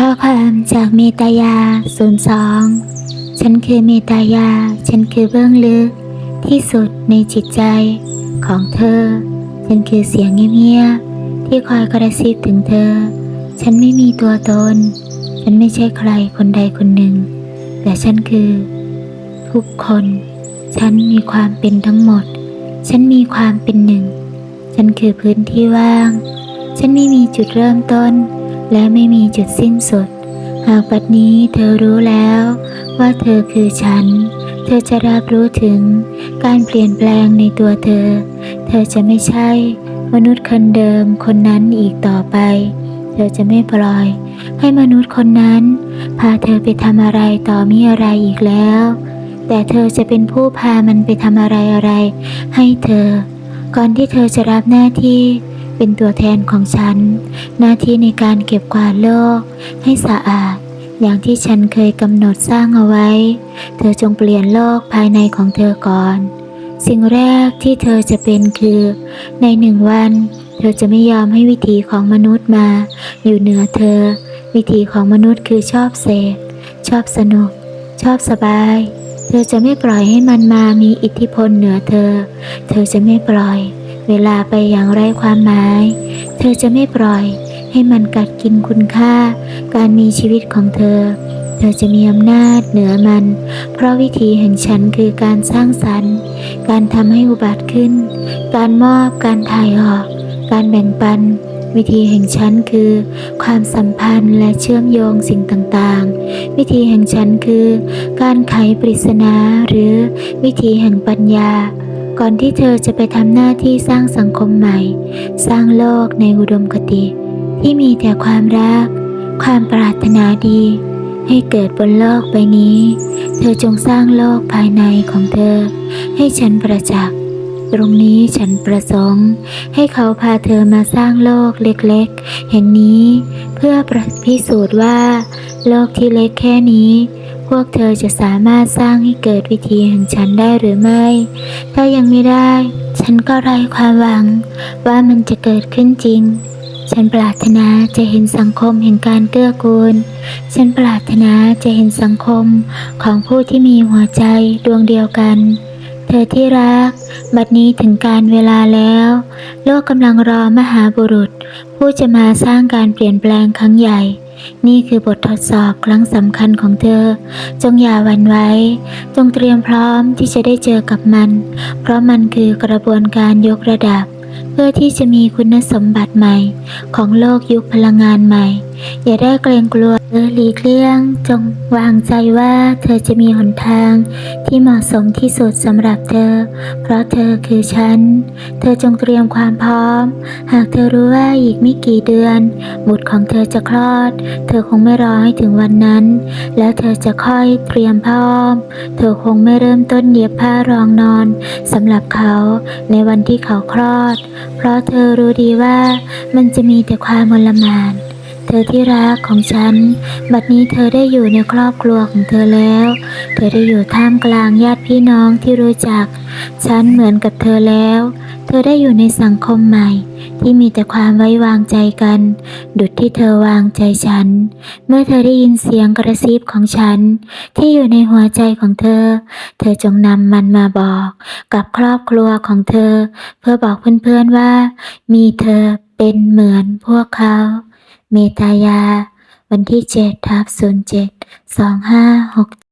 ข้อความจากเมตายา 02 ฉันคือเมตายา ฉันคือเบื้องลึก ที่สุดในจิตใจของเธอ ฉันคือเสียงเงียบๆที่คอยกระซิบถึงเธอ ฉันไม่มีตัวตน ฉันไม่ใช่ใครคนใดคนหนึ่ง แต่ฉันคือ ทุกคน ฉันมีความเป็นทั้งหมด ฉันมีความเป็นหนึ่ง ฉันคือพื้นที่ว่าง ฉันไม่มีจุดเริ่มต้น และไม่มีจุดสิ้นสุด หากปัดนี้เธอรู้แล้วว่าเธอคือฉัน เธอจะรับรู้ถึงการเปลี่ยนแปลงในตัวเธอ เธอจะไม่ใช่มนุษย์คนเดิมคนนั้นอีกต่อไป เธอจะไม่ปล่อย ให้มนุษย์คนนั้น พาเธอไปทำอะไรต่อมีอะไรอีกแล้ว แต่เธอจะเป็นผู้พามันไปทำอะไรอะไร ให้เธอ ก่อนที่เธอจะรับหน้าที่ เป็นตัวแทนของฉัน หน้าที่ในการเก็บกวาดโลก ให้สะอาด อย่างที่ฉันเคยกำหนดสร้างเอาไว้ เธอจงเปลี่ยนโลกภายในของเธอก่อน สิ่งแรกที่เธอจะเป็นคือ ในหนึ่งวัน เธอจะไม่ยอมให้วิถีของมนุษย์มา อยู่เหนือเธอ วิถีของมนุษย์คือชอบเสพชอบสนุก ชอบสบายเธอจะไม่ปล่อยให้มันมามีอิทธิพลเหนือเธอ เธอจะไม่ปล่อย เวลาไปอย่างไร้ความหมาย เธอจะไม่ปล่อยให้มันกัดกินคุณค่า การมีชีวิตของเธอ เธอจะมีอำนาจเหนือมัน เพราะวิธีแห่งฉันคือการสร้างสรรค์ การทำให้อุบัติขึ้น การมอบ การถ่ายออก การแบ่งปัน วิธีแห่งฉันคือ ความสัมพันธ์และเชื่อมโยงสิ่งต่างๆ วิธีแห่งฉันคือ การไขปริศนาหรือวิธีแห่งปัญญา ก่อนที่เธอจะไปทำหน้าที่สร้างสังคมใหม่ สร้างโลกในอุดมคติ ที่มีแต่ความรัก ความปรารถนาดี ให้เกิดบนโลกใบนี้ เธอจงสร้างโลกภายในของเธอ ให้ฉันประจักษ์ตรงนี้ฉันประสงค์ ให้เขาพาเธอมาสร้างโลกเล็กๆ แห่งนี้ เพื่อพิสูจน์ว่า โลกที่เล็กแค่นี้ พวกเธอจะสามารถสร้างให้เกิดวิธีแห่งฉันได้หรือไม่ ถ้ายังไม่ได้ ฉันก็ไร้ความหวัง ว่ามันจะเกิดขึ้นจริง ฉันปรารถนาจะเห็นสังคมแห่งการเกื้อกูล ฉันปรารถนาจะเห็นสังคมของผู้ที่มีหัวใจดวงเดียวกัน เธอที่รัก บัดนี้ถึงการเวลาแล้ว โลกกำลังรอมหาบุรุษ ผู้จะมาสร้างการเปลี่ยนแปลงครั้งใหญ่ นี่คือบททดสอบครั้งสำคัญของเธอ จงอย่าหวั่นไหวจงเตรียมพร้อมที่จะได้เจอกับมัน เพราะมันคือกระบวนการยกระดับ พื่อที่จะมีคุณสมบัติใหม่ ของโลกยุคพลังงานใหม่ อย่าได้เกรงกลัวหรือหลีกเลี่ยง จงวางใจว่าเธอจะมีหนทางที่เหมาะสมที่สุดสำหรับเธอ เพราะเธอคือฉัน เธอจงเตรียมความพร้อม หากเธอรู้ว่าอีกไม่กี่เดือน บุตรของเธอจะคลอด เธอคงไม่รอให้ถึงวันนั้น แล้วเธอจะค่อยเตรียมพร้อม เธอคงไม่เริ่มต้นเย็บผ้ารองนอนสำหรับเขาในวันที่เขาคลอดเพราะเธอรู้ดีว่ามันจะมีแต่ความมลมาน เธอที่รักของฉัน บัดนี้เธอได้อยู่ในครอบครัวของเธอแล้ว เธอได้อยู่ท่ามกลางญาติพี่น้องที่รู้จัก ฉันเหมือนกับเธอแล้ว เธอได้อยู่ในสังคมใหม่ ที่มีแต่ความไว้วางใจกัน ดุดที่เธอวางใจฉัน เมื่อเธอได้ยินเสียงกระซิบของฉัน ที่อยู่ในหัวใจของเธอ เธอจงนำมันมาบอก กับครอบครัวของเธอ เพื่อบอกเพื่อนๆว่า มีเธอเป็นเหมือนพวกเขา เมตายา วันที่7ทับ07 2567